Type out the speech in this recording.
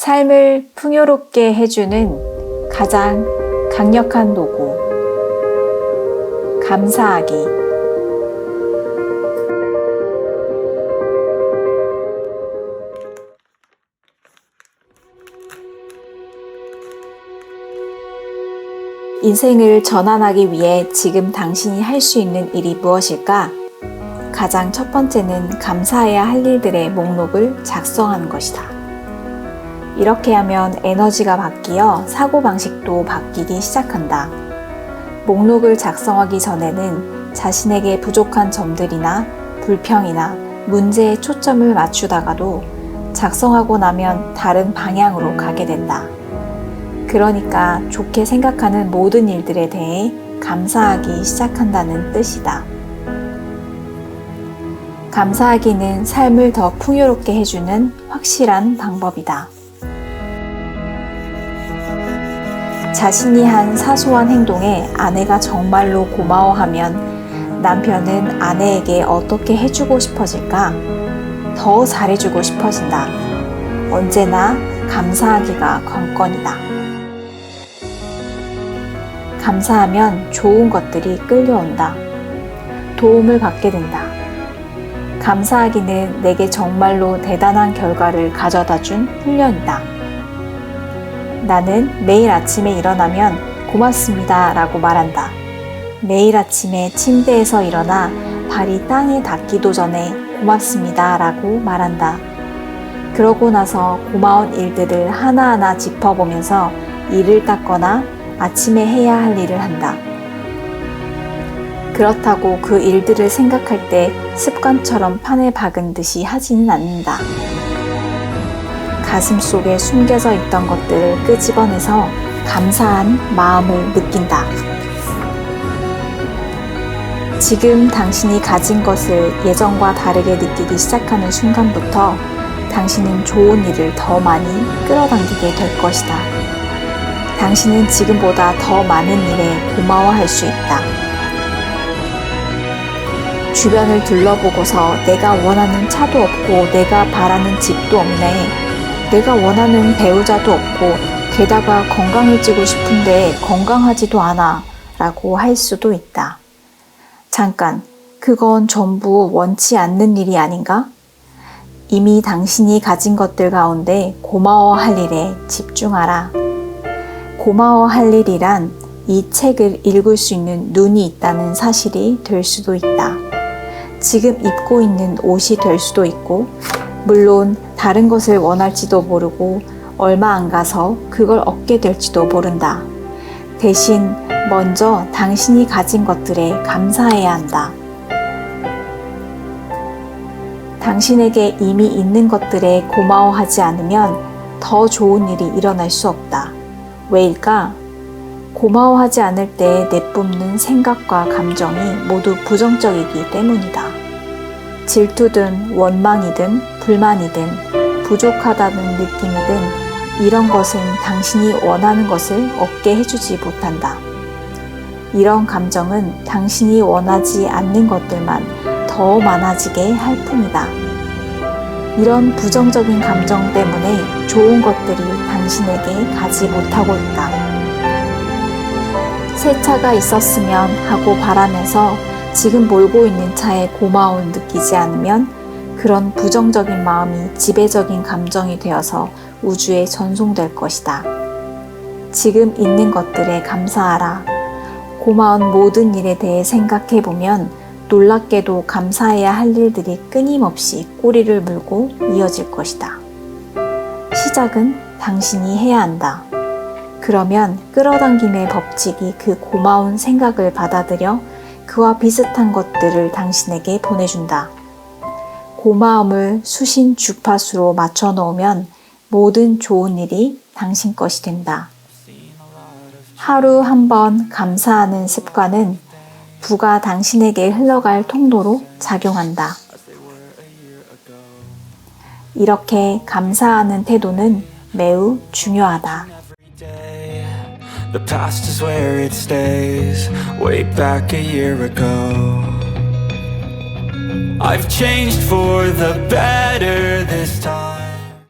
삶을 풍요롭게 해주는 가장 강력한 도구. 감사하기. 인생을 전환하기 위해 지금 당신이 할 수 있는 일이 무엇일까? 가장 첫 번째는 감사해야 할 일들의 목록을 작성하는 것이다. 이렇게 하면 에너지가 바뀌어 사고방식도 바뀌기 시작한다. 목록을 작성하기 전에는 자신에게 부족한 점들이나 불평이나 문제에 초점을 맞추다가도 작성하고 나면 다른 방향으로 가게 된다. 그러니까 좋게 생각하는 모든 일들에 대해 감사하기 시작한다는 뜻이다. 감사하기는 삶을 더 풍요롭게 해주는 확실한 방법이다. 자신이 한 사소한 행동에 아내가 정말로 고마워하면 남편은 아내에게 어떻게 해주고 싶어질까? 더 잘해주고 싶어진다. 언제나 감사하기가 관건이다. 감사하면 좋은 것들이 끌려온다. 도움을 받게 된다. 감사하기는 내게 정말로 대단한 결과를 가져다 준 훈련이다. 나는 매일 아침에 일어나면 고맙습니다 라고 말한다. 매일 아침에 침대에서 일어나 발이 땅에 닿기도 전에 고맙습니다 라고 말한다. 그러고 나서 고마운 일들을 하나하나 짚어보면서 이를 닦거나 아침에 해야 할 일을 한다. 그렇다고 그 일들을 생각할 때 습관처럼 판에 박은 듯이 하지는 않는다. 가슴 속에 숨겨져 있던 것들을 끄집어내서 감사한 마음을 느낀다. 지금 당신이 가진 것을 예전과 다르게 느끼기 시작하는 순간부터 당신은 좋은 일을 더 많이 끌어당기게 될 것이다. 당신은 지금보다 더 많은 일에 고마워할 수 있다. 주변을 둘러보고서 내가 원하는 차도 없고 내가 바라는 집도 없네. 내가 원하는 배우자도 없고 게다가 건강해지고 싶은데 건강하지도 않아. 라고 할 수도 있다. 잠깐, 그건 전부 원치 않는 일이 아닌가? 이미 당신이 가진 것들 가운데 고마워할 일에 집중하라. 고마워할 일이란 이 책을 읽을 수 있는 눈이 있다는 사실이 될 수도 있다. 지금 입고 있는 옷이 될 수도 있고, 물론 다른 것을 원할지도 모르고 얼마 안 가서 그걸 얻게 될지도 모른다. 대신 먼저 당신이 가진 것들에 감사해야 한다. 당신에게 이미 있는 것들에 고마워하지 않으면 더 좋은 일이 일어날 수 없다. 왜일까? 고마워하지 않을 때 내뿜는 생각과 감정이 모두 부정적이기 때문이다. 질투든 원망이든 불만이든 부족하다는 느낌이든 이런 것은 당신이 원하는 것을 얻게 해주지 못한다. 이런 감정은 당신이 원하지 않는 것들만 더 많아지게 할 뿐이다. 이런 부정적인 감정 때문에 좋은 것들이 당신에게 가지 못하고 있다. 새 차가 있었으면 하고 바라면서 지금 몰고 있는 차에 고마움을 느끼지 않으면 그런 부정적인 마음이 지배적인 감정이 되어서 우주에 전송될 것이다. 지금 있는 것들에 감사하라. 고마운 모든 일에 대해 생각해 보면 놀랍게도 감사해야 할 일들이 끊임없이 꼬리를 물고 이어질 것이다. 시작은 당신이 해야 한다. 그러면 끌어당김의 법칙이 그 고마운 생각을 받아들여 그와 비슷한 것들을 당신에게 보내준다. 고마움을 수신 주파수로 맞춰 놓으면 모든 좋은 일이 당신 것이 된다. 하루 한 번 감사하는 습관은 부가 당신에게 흘러갈 통로로 작용한다. 이렇게 감사하는 태도는 매우 중요하다. The past is where it stays, way back a year ago. I've changed for the better this time.